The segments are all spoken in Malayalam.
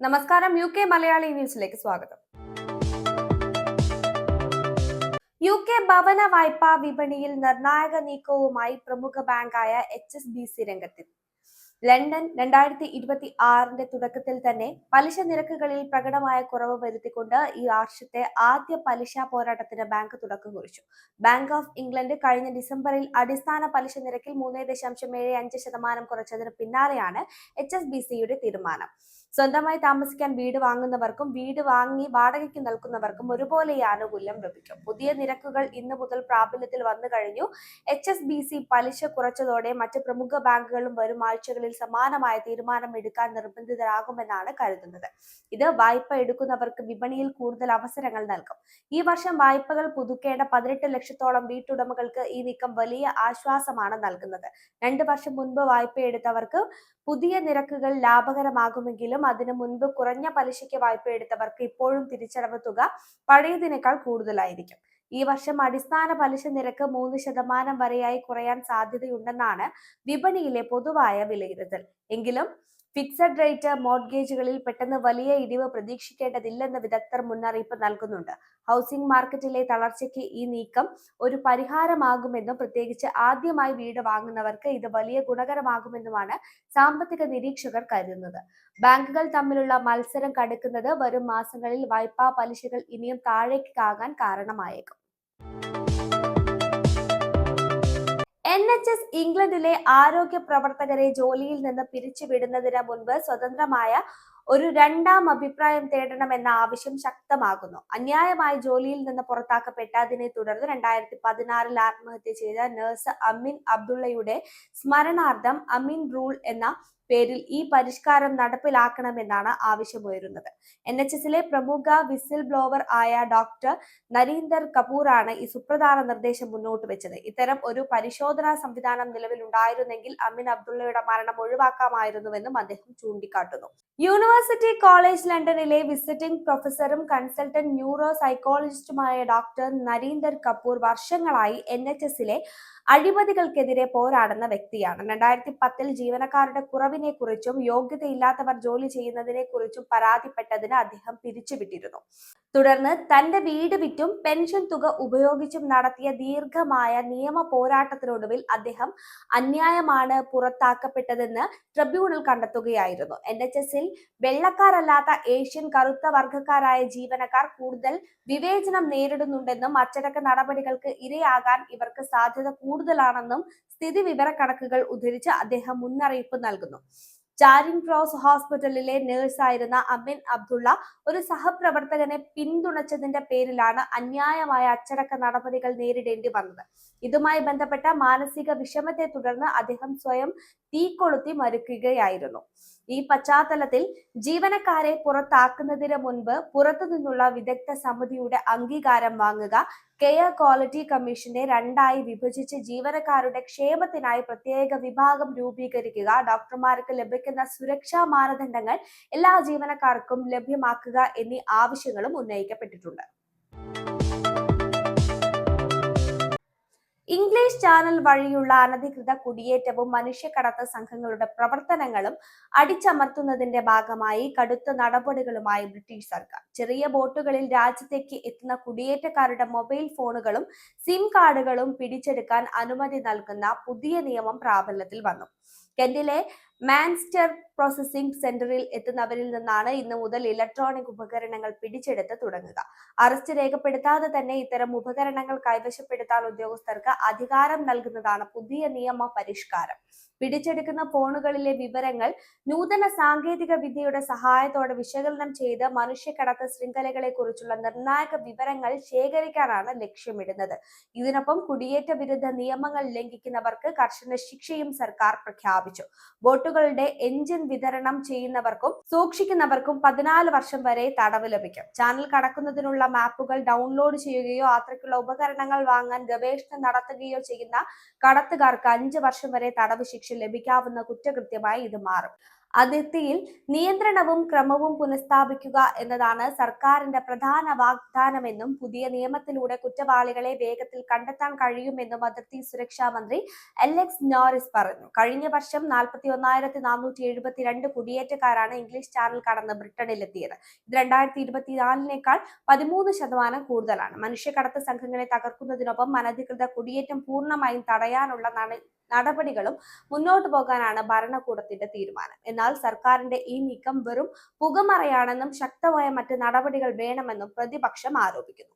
നമസ്കാരം യു കെ മലയാളി ന്യൂസിലേക്ക് സ്വാഗതം. യു കെ ഭവന വായ്പാ വിപണിയിൽ നിർണായക നീക്കവുമായി പ്രമുഖ ബാങ്കായ എച്ച് എസ് ബി സി രംഗത്തെത്തി ലണ്ടൻ രണ്ടായിരത്തി ഇരുപത്തി ആറിന്റെ തുടക്കത്തിൽ തന്നെ പലിശ നിരക്കുകളിൽ പ്രകടമായ കുറവ് വരുത്തിക്കൊണ്ട് ഈ വർഷത്തെ ആദ്യ പലിശ പോരാട്ടത്തിന് ബാങ്ക് തുടക്കം കുറിച്ചു. ബാങ്ക് ഓഫ് ഇംഗ്ലണ്ട് കഴിഞ്ഞ ഡിസംബറിൽ അടിസ്ഥാന പലിശ നിരക്കിൽ മൂന്ന് ദശാംശം ഏഴ് അഞ്ച് ശതമാനം കുറച്ചതിന് പിന്നാലെയാണ് എച്ച് എസ് ബി സിയുടെ തീരുമാനം. സ്വന്തമായി താമസിക്കാൻ വീട് വാങ്ങുന്നവർക്കും വീട് വാങ്ങി വാടകയ്ക്ക് നൽകുന്നവർക്കും ഒരുപോലെ ഈ ആനുകൂല്യം ലഭിക്കും. പുതിയ നിരക്കുകൾ ഇന്ന് മുതൽ പ്രാബല്യത്തിൽ വന്നു കഴിഞ്ഞു. എച്ച് എസ് ബി സി പലിശ കുറച്ചതോടെ മറ്റ് പ്രമുഖ ബാങ്കുകളും വരും ആഴ്ചകളിൽ സമാനമായ തീരുമാനം എടുക്കാൻ നിർബന്ധിതരാകുമെന്നാണ് കരുതുന്നത്. ഇത് വായ്പ എടുക്കുന്നവർക്ക് വിപണിയിൽ കൂടുതൽ അവസരങ്ങൾ നൽകും. ഈ വർഷം വായ്പകൾ പുതുക്കേണ്ട പതിനെട്ട് ലക്ഷത്തോളം വീട്ടുടമകൾക്ക് ഈ നീക്കം വലിയ ആശ്വാസമാണ് നൽകുന്നത്. രണ്ട് വർഷം മുൻപ് വായ്പ എടുത്തവർക്ക് പുതിയ നിരക്കുകൾ ലാഭകരമാകുമെങ്കിലും അതിനു മുൻപ് കുറഞ്ഞ പലിശയ്ക്ക് വായ്പ എടുത്തവർക്ക് ഇപ്പോഴും തിരിച്ചടവ് തുക പഴയതിനേക്കാൾ കൂടുതലായിരിക്കും. ഈ വർഷം അടിസ്ഥാന പലിശ നിരക്ക് മൂന്ന് ശതമാനം വരെയായി കുറയാൻ സാധ്യതയുണ്ടെന്നാണ് വിപണിയിലെ പൊതുവായ വിലയിരുത്തൽ. എങ്കിലും ഫിക്സഡ് റേറ്റ് മോർഗേജുകളിൽ പെട്ടെന്ന് വലിയ ഇടിവ് പ്രതീക്ഷിക്കേണ്ടതില്ലെന്ന് വിദഗ്ധർ മുന്നറിയിപ്പ് നൽകുന്നുണ്ട്. ഹൗസിംഗ് മാർക്കറ്റിലെ തളർച്ചയ്ക്ക് ഈ നീക്കം ഒരു പരിഹാരമാകുമെന്നും പ്രത്യേകിച്ച് ആദ്യമായി വീട് വാങ്ങുന്നവർക്ക് ഇത് വലിയ ഗുണകരമാകുമെന്നുമാണ് സാമ്പത്തിക നിരീക്ഷകർ കരുതുന്നത്. ബാങ്കുകൾ തമ്മിലുള്ള മത്സരം കടുക്കുന്നത് വരും മാസങ്ങളിൽ വായ്പാ പലിശകൾ ഇനിയും താഴേക്കാകാൻ കാരണമായേക്കും. എൻ എച്ച് എസ് ഇംഗ്ലണ്ടിലെ ആരോഗ്യ പ്രവർത്തകരെ ജോലിയിൽ നിന്ന് പിരിച്ചുവിടുന്നതിന് മുൻപ് സ്വതന്ത്രമായ ഒരു രണ്ടാം അഭിപ്രായം തേടണമെന്ന ആവശ്യം ശക്തമാകുന്നു. അന്യായമായി ജോലിയിൽ നിന്ന് പുറത്താക്കപ്പെട്ടതിനെ തുടർന്ന് രണ്ടായിരത്തി പതിനാറിൽ ആത്മഹത്യ ചെയ്ത നഴ്സ് അമിൻ അബ്ദുള്ളയുടെ സ്മരണാർത്ഥം അമിൻ റൂൾ എന്ന പേരിൽ ഈ പരിഷ്കാരം നടപ്പിലാക്കണമെന്നാണ് ആവശ്യമുയരുന്നത്. എൻ എച്ച് എസിലെ പ്രമുഖ വിസിൽ ബ്ലോവർ ആയ ഡോക്ടർ നരീന്ദർ കപൂറാണ് ഈ സുപ്രധാന നിർദ്ദേശം മുന്നോട്ട് വെച്ചത്. ഇത്തരം ഒരു പരിശോധനാ സംവിധാനം നിലവിലുണ്ടായിരുന്നെങ്കിൽ അമിൻ അബ്ദുള്ളയുടെ മരണം ഒഴിവാക്കാമായിരുന്നുവെന്നും അദ്ദേഹം ചൂണ്ടിക്കാട്ടുന്നു. യൂണിവേഴ്സിറ്റി കോളേജ് ലണ്ടനിലെ വിസിറ്റിംഗ് പ്രൊഫസറും കൺസൾട്ടന്റ് ന്യൂറോ സൈക്കോളജിസ്റ്റുമായ ഡോക്ടർ നരീന്ദർ കപൂർ വർഷങ്ങളായി എൻ എച്ച് എസിലെ അഴിമതികൾക്കെതിരെ പോരാടുന്ന വ്യക്തിയാണ്. രണ്ടായിരത്തി പത്തിൽ ജീവനക്കാരുടെ കുറവിനെ കുറിച്ചും യോഗ്യതയില്ലാത്തവർ ജോലി ചെയ്യുന്നതിനെ കുറിച്ചും പരാതിപ്പെട്ടതിന് അദ്ദേഹം പിരിച്ചുവിട്ടിരുന്നു. തുടർന്ന് തന്റെ വീട് വിറ്റും പെൻഷൻ തുക ഉപയോഗിച്ചും നടത്തിയ ദീർഘമായ നിയമ പോരാട്ടത്തിനൊടുവിൽ അദ്ദേഹം അന്യായമാണ് പുറത്താക്കപ്പെട്ടതെന്ന് ട്രിബ്യൂണൽ കണ്ടെത്തുകയായിരുന്നു. എൻ എച്ച് എസിൽ വെള്ളക്കാരല്ലാത്ത ഏഷ്യൻ കറുത്ത വർഗക്കാരായ ജീവനക്കാർ കൂടുതൽ വിവേചനം നേരിടുന്നുണ്ടെന്നും അച്ചടക്ക നടപടികൾക്ക് ഇരയാകാൻ ഇവർക്ക് സാധ്യത കൂടുതലാണെന്നും സ്ഥിതി വിവരക്കണക്കുകൾ ഉദ്ധരിച്ച് അദ്ദേഹം മുന്നറിയിപ്പ് നൽകുന്നു. ചാരിങ് ക്രോസ് ഹോസ്പിറ്റലിലെ നേഴ്സായിരുന്ന അമിൻ അബ്ദുള്ള ഒരു സഹപ്രവർത്തകനെ പിന്തുണച്ചതിന്റെ പേരിലാണ് അന്യായമായ അച്ചടക്ക നടപടികൾ നേരിടേണ്ടി വന്നത്. ഇതുമായി ബന്ധപ്പെട്ട മാനസിക വിഷമത്തെ തുടർന്ന് അദ്ദേഹം സ്വയം തീ കൊളുത്തി മരുക്കുകയായിരുന്നു. ഈ പശ്ചാത്തലത്തിൽ ജീവനക്കാരെ പുറത്താക്കുന്നതിന് മുൻപ് പുറത്തു നിന്നുള്ള വിദഗ്ധ സമിതിയുടെ അംഗീകാരം വാങ്ങുക കെയർ ക്വാളിറ്റി കമ്മീഷനെ രണ്ടായി വിഭജിച്ച് ജീവനക്കാരുടെ ക്ഷേമത്തിനായി പ്രത്യേക വിഭാഗം രൂപീകരിക്കുക ഡോക്ടർമാർക്ക് ലഭിക്കുന്ന സുരക്ഷാ മാനദണ്ഡങ്ങൾ എല്ലാ ജീവനക്കാർക്കും ലഭ്യമാക്കുക എന്നീ ആവശ്യങ്ങളും ഉന്നയിക്കപ്പെട്ടിട്ടുണ്ട്. ചാനൽ വഴിയുള്ള അനധികൃത കുടിയേറ്റവും മനുഷ്യക്കടത്ത് സംഘങ്ങളുടെ പ്രവർത്തനങ്ങളും അടിച്ചമർത്തുന്നതിന്റെ ഭാഗമായി കടുത്ത നടപടികളുമായി ബ്രിട്ടീഷ് സർക്കാർ. ചെറിയ ബോട്ടുകളിൽ രാജ്യത്തേക്ക് എത്തുന്ന കുടിയേറ്റക്കാരുടെ മൊബൈൽ ഫോണുകളും സിം കാർഡുകളും പിടിച്ചെടുക്കാൻ അനുമതി നൽകുന്ന പുതിയ നിയമം പ്രാബല്യത്തിൽ വന്നു. കെന്റിലെ മാൻസ്റ്റർ പ്രോസസിംഗ് സെന്ററിൽ എത്തുന്നവരിൽ നിന്നാണ് ഇന്ന് മുതൽ ഇലക്ട്രോണിക് ഉപകരണങ്ങൾ പിടിച്ചെടുത്ത് തുടങ്ങുക. അറസ്റ്റ് രേഖപ്പെടുത്താതെ തന്നെ ഇത്തരം ഉപകരണങ്ങൾ കൈവശപ്പെടുത്താൻ ഉദ്യോഗസ്ഥർക്ക് അധികാരം നൽകുന്നതാണ് പുതിയ നിയമ പരിഷ്കാരം. പിടിച്ചെടുക്കുന്ന ഫോണുകളിലെ വിവരങ്ങൾ നൂതന സാങ്കേതിക വിദ്യയുടെ സഹായത്തോടെ വിശകലനം ചെയ്ത് മനുഷ്യക്കടത്ത് ശൃംഖലകളെ കുറിച്ചുള്ള നിർണായക വിവരങ്ങൾ ശേഖരിക്കാനാണ് ലക്ഷ്യമിടുന്നത്. ഇതിനൊപ്പം കുടിയേറ്റ വിരുദ്ധ നിയമങ്ങൾ ലംഘിക്കുന്നവർക്ക് കർശന ശിക്ഷയും സർക്കാർ പ്രഖ്യാപിച്ചു. ബോട്ടുകളുടെ എഞ്ചിൻ വിതരണം ചെയ്യുന്നവർക്കും സൂക്ഷിക്കുന്നവർക്കും പതിനാല് വർഷം വരെ തടവ് ലഭിക്കും. ചാനൽ കടക്കുന്നതിനുള്ള മാപ്പുകൾ ഡൗൺലോഡ് ചെയ്യുകയോ അത്രയ്ക്കുള്ള ഉപകരണങ്ങൾ വാങ്ങാൻ ഗവേഷണം നടത്തുകയോ ചെയ്യുന്ന കടത്തുകാർക്ക് അഞ്ച് വർഷം വരെ തടവ് ശിക്ഷ ലഭിക്കാവുന്ന കുറ്റകൃത്യമായി ഇത് മാറും. അതിർത്തിയിൽ നിയന്ത്രണവും ക്രമവും പുനഃസ്ഥാപിക്കുക എന്നതാണ് സർക്കാരിന്റെ പ്രധാന വാഗ്ദാനമെന്നും പുതിയ നിയമത്തിലൂടെ കുറ്റവാളികളെ വേഗത്തിൽ കണ്ടെത്താൻ കഴിയുമെന്നും അതിർത്തി സുരക്ഷാ മന്ത്രി എക്സ് നോറിസ് പറഞ്ഞു. കഴിഞ്ഞ വർഷം നാൽപ്പത്തി ഒന്നായിരത്തി നാനൂറ്റി എഴുപത്തിരണ്ട് കുടിയേറ്റക്കാരാണ് ഇംഗ്ലീഷ് ചാനൽ കടന്ന് ബ്രിട്ടനിലെത്തിയത്. ഇത് രണ്ടായിരത്തി ഇരുപത്തിനാലിനേക്കാൾ പതിമൂന്ന് ശതമാനം കൂടുതലാണ്. മനുഷ്യക്കടത്ത് സംഘങ്ങളെ തകർക്കുന്നതിനൊപ്പം അനധികൃത കുടിയേറ്റം പൂർണമായും തടയാനുള്ള നടപടികളും മുന്നോട്ടു പോകാനാണ് ഭരണകൂടത്തിന്റെ തീരുമാനം. എന്നാൽ സർക്കാരിന്റെ ഈ നീക്കം വെറും പുകമറയാണെന്നും ശക്തമായ മറ്റ് നടപടികൾ വേണമെന്നും പ്രതിപക്ഷം ആരോപിക്കുന്നു.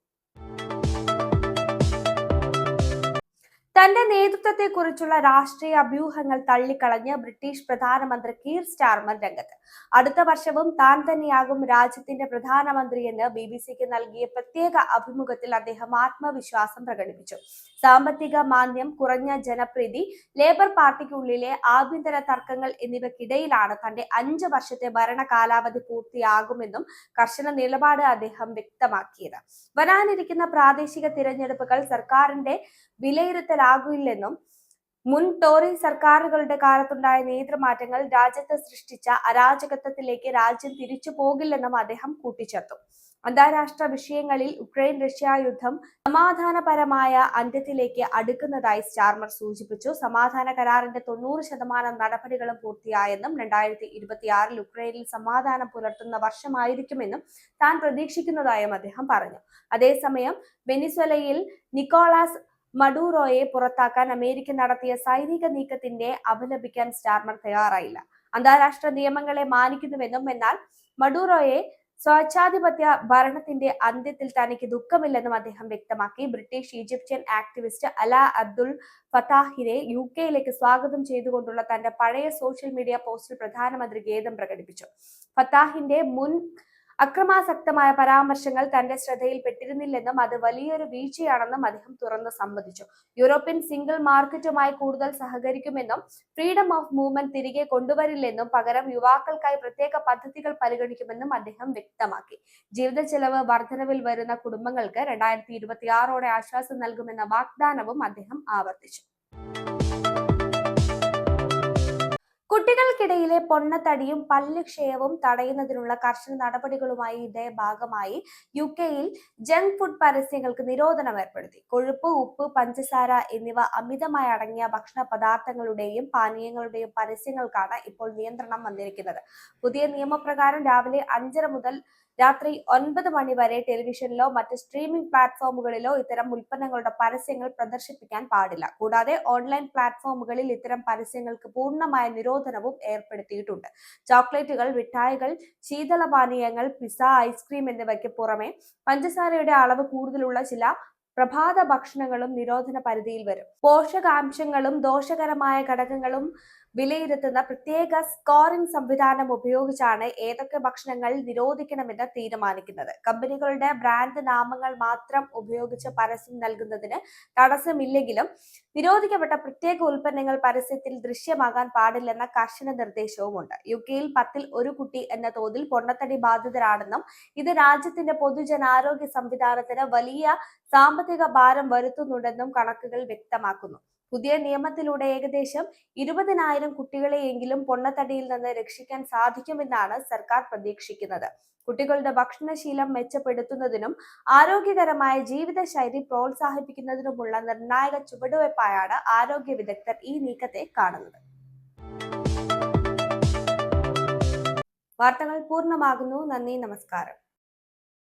തന്റെ നേതൃത്വത്തെക്കുറിച്ചുള്ള രാഷ്ട്രീയ അഭ്യൂഹങ്ങൾ തള്ളിക്കളഞ്ഞ് ബ്രിട്ടീഷ് പ്രധാനമന്ത്രി കീർ സ്റ്റാർമർ രംഗത്ത്. അടുത്ത വർഷവും താൻ തന്നെയാകും രാജ്യത്തിന്റെ പ്രധാനമന്ത്രിയെന്ന് ബി ബി സിക്ക് നൽകിയ പ്രത്യേക അഭിമുഖത്തിൽ അദ്ദേഹം ആത്മവിശ്വാസം പ്രകടിപ്പിച്ചു. സാമ്പത്തിക മാന്ദ്യം കുറഞ്ഞ ജനപ്രീതി ലേബർ പാർട്ടിക്കുള്ളിലെ ആഭ്യന്തര തർക്കങ്ങൾ എന്നിവയ്ക്കിടയിലാണ് തന്റെ അഞ്ച് വർഷത്തെ ഭരണ കാലാവധി പൂർത്തിയാകുമെന്നും കർശന നിലപാട് അദ്ദേഹം വ്യക്തമാക്കിയത്. വരാനിരിക്കുന്ന പ്രാദേശിക തിരഞ്ഞെടുപ്പുകൾ സർക്കാരിന്റെ വിലയിരുത്തലാകില്ലെന്നും മുൻ ടോറി സർക്കാരുകളുടെ കാലത്തുണ്ടായ നേതൃമാറ്റങ്ങൾ രാജ്യത്ത് സൃഷ്ടിച്ച അരാജകത്വത്തിലേക്ക് രാജ്യം തിരിച്ചു പോകില്ലെന്നും അദ്ദേഹം കൂട്ടിച്ചേർത്തു. അന്താരാഷ്ട്ര വിഷയങ്ങളിൽ ഉക്രൈൻ റഷ്യ യുദ്ധം സമാധാനപരമായ അന്ത്യത്തിലേക്ക് അടുക്കുന്നതായി സ്റ്റാർമർ സൂചിപ്പിച്ചു. സമാധാന കരാറിന്റെ തൊണ്ണൂറ് ശതമാനം നടപടികളും പൂർത്തിയായെന്നും രണ്ടായിരത്തി ഇരുപത്തിയാറിൽ ഉക്രൈനിൽ സമാധാനം പുലർത്തുന്ന വർഷമായിരിക്കുമെന്നും താൻ പ്രതീക്ഷിക്കുന്നതായും അദ്ദേഹം പറഞ്ഞു. അതേസമയം വെനിസ്വലയിൽ നിക്കോളാസ് മഡൂറോയെ പുറത്താക്കാൻ അമേരിക്ക നടത്തിയ സൈനിക നീക്കത്തിന്റെ അപലപിക്കാൻ സ്റ്റാർമർ തയ്യാറായില്ല. അന്താരാഷ്ട്ര നിയമങ്ങളെ മാനിക്കുന്നുവെന്നും എന്നാൽ മഡൂറോയെ സ്വേച്ഛാധിപത്യ ഭരണത്തിന്റെ അന്ത്യത്തിൽ തനിക്ക് ദുഃഖമില്ലെന്നും അദ്ദേഹം വ്യക്തമാക്കി. ബ്രിട്ടീഷ് ഈജിപ്ഷ്യൻ ആക്ടിവിസ്റ്റ് അല അബ്ദുൾ ഫത്താഹിനെ യു കെയിലേക്ക് സ്വാഗതം ചെയ്തുകൊണ്ടുള്ള തന്റെ പഴയ സോഷ്യൽ മീഡിയ പോസ്റ്റിൽ പ്രധാനമന്ത്രി ഖേദം പ്രകടിപ്പിച്ചു. ഫത്താഹിന്റെ മുൻ അക്രമാസക്തമായ പരാമർശങ്ങൾ തന്റെ ശ്രദ്ധയിൽപ്പെട്ടിരുന്നില്ലെന്നും അത് വലിയൊരു വീഴ്ചയാണെന്നും അദ്ദേഹം തുറന്നു സമ്മതിച്ചു. യൂറോപ്യൻ സിംഗിൾ മാർക്കറ്റുമായി കൂടുതൽ സഹകരിക്കുമെന്നും ഫ്രീഡം ഓഫ് മൂവ്മെന്റ് തിരികെ കൊണ്ടുവരില്ലെന്നും പകരം യുവാക്കൾക്കായി പ്രത്യേക പദ്ധതികൾ പരിഗണിക്കുമെന്നും അദ്ദേഹം വ്യക്തമാക്കി. ജീവിത ചെലവ് വർധനവിൽ വരുന്ന കുടുംബങ്ങൾക്ക് രണ്ടായിരത്തി ഇരുപത്തിയാറോടെ ആശ്വാസം നൽകുമെന്ന വാഗ്ദാനവും അദ്ദേഹം ആവർത്തിച്ചു. കുട്ടികൾക്കിടയിലെ പൊണ്ണത്തടിയും പല്ല് ക്ഷയവും തടയുന്നതിനുള്ള കർശന നടപടികളുമായി ഇതേ ഭാഗമായി യു കെയിൽ ജങ്ക് ഫുഡ് പരസ്യങ്ങൾക്ക് നിരോധനം ഏർപ്പെടുത്തി. കൊഴുപ്പ് ഉപ്പ് പഞ്ചസാര എന്നിവ അമിതമായി അടങ്ങിയ ഭക്ഷണ പദാർത്ഥങ്ങളുടെയും പാനീയങ്ങളുടെയും പരസ്യങ്ങൾക്കാണ് ഇപ്പോൾ നിയന്ത്രണം വന്നിരിക്കുന്നത്. പുതിയ നിയമപ്രകാരം രാവിലെ അഞ്ചര മുതൽ രാത്രി ഒൻപത് മണി വരെ ടെലിവിഷനിലോ മറ്റ് സ്ട്രീമിംഗ് പ്ലാറ്റ്ഫോമുകളിലോ ഇത്തരം ഉൽപ്പന്നങ്ങളുടെ പരസ്യങ്ങൾ പ്രദർശിപ്പിക്കാൻ പാടില്ല. കൂടാതെ ഓൺലൈൻ പ്ലാറ്റ്ഫോമുകളിൽ ഇത്തരം പരസ്യങ്ങൾക്ക് പൂർണമായ നിരോധനവും ഏർപ്പെടുത്തിയിട്ടുണ്ട്. ചോക്ലേറ്റുകൾ മിഠായികൾ ശീതളപാനീയങ്ങൾ പിസ ഐസ്ക്രീം എന്നിവയ്ക്ക് പുറമെ പഞ്ചസാരയുടെ അളവ് കൂടുതലുള്ള ചില പ്രഭാത ഭക്ഷണങ്ങളും നിരോധന പരിധിയിൽ വരും. പോഷകാംശങ്ങളും ദോഷകരമായ ഘടകങ്ങളും വിലയിരുത്തുന്ന പ്രത്യേക സ്കോറിംഗ് സംവിധാനം ഉപയോഗിച്ചാണ് ഏതൊക്കെ ഭക്ഷണങ്ങൾ നിരോധിക്കണമെന്ന് തീരുമാനിക്കുന്നത്. കമ്പനികളുടെ ബ്രാൻഡ് നാമങ്ങൾ മാത്രം ഉപയോഗിച്ച് പരസ്യം നൽകുന്നതിന് തടസ്സമില്ലെങ്കിലും നിരോധിക്കപ്പെട്ട പ്രത്യേക ഉൽപ്പന്നങ്ങൾ പരസ്യത്തിൽ ദൃശ്യമാകാൻ പാടില്ലെന്ന കർശന നിർദ്ദേശവുമുണ്ട്. യു കെയിൽ പത്തിൽ ഒരു കുട്ടി എന്ന തോതിൽ പൊണ്ണത്തടി ബാധിതരാണെന്നും ഇത് രാജ്യത്തിന്റെ പൊതുജനാരോഗ്യ സംവിധാനത്തിന് വലിയ സാമ്പത്തിക ഭാരം വരുത്തുന്നുണ്ടെന്നും കണക്കുകൾ വ്യക്തമാക്കുന്നു. പുതിയ നിയമത്തിലൂടെ ഏകദേശം ഇരുപതിനായിരം കുട്ടികളെയെങ്കിലും പൊണ്ണത്തടിയിൽ നിന്ന് രക്ഷിക്കാൻ സാധിക്കുമെന്നാണ് സർക്കാർ പ്രതീക്ഷിക്കുന്നത്. കുട്ടികളുടെ ഭക്ഷണശീലം മെച്ചപ്പെടുത്തുന്നതിനും ആരോഗ്യകരമായ ജീവിതശൈലി പ്രോത്സാഹിപ്പിക്കുന്നതിനുമുള്ള നിർണായക ചുവടുവയ്പായാണ് ആരോഗ്യ വിദഗ്ധർ ഈ നീക്കത്തെ കാണുന്നത്. വാർത്തകൾ പൂർണമാകുന്നു. നന്ദി നമസ്കാരം.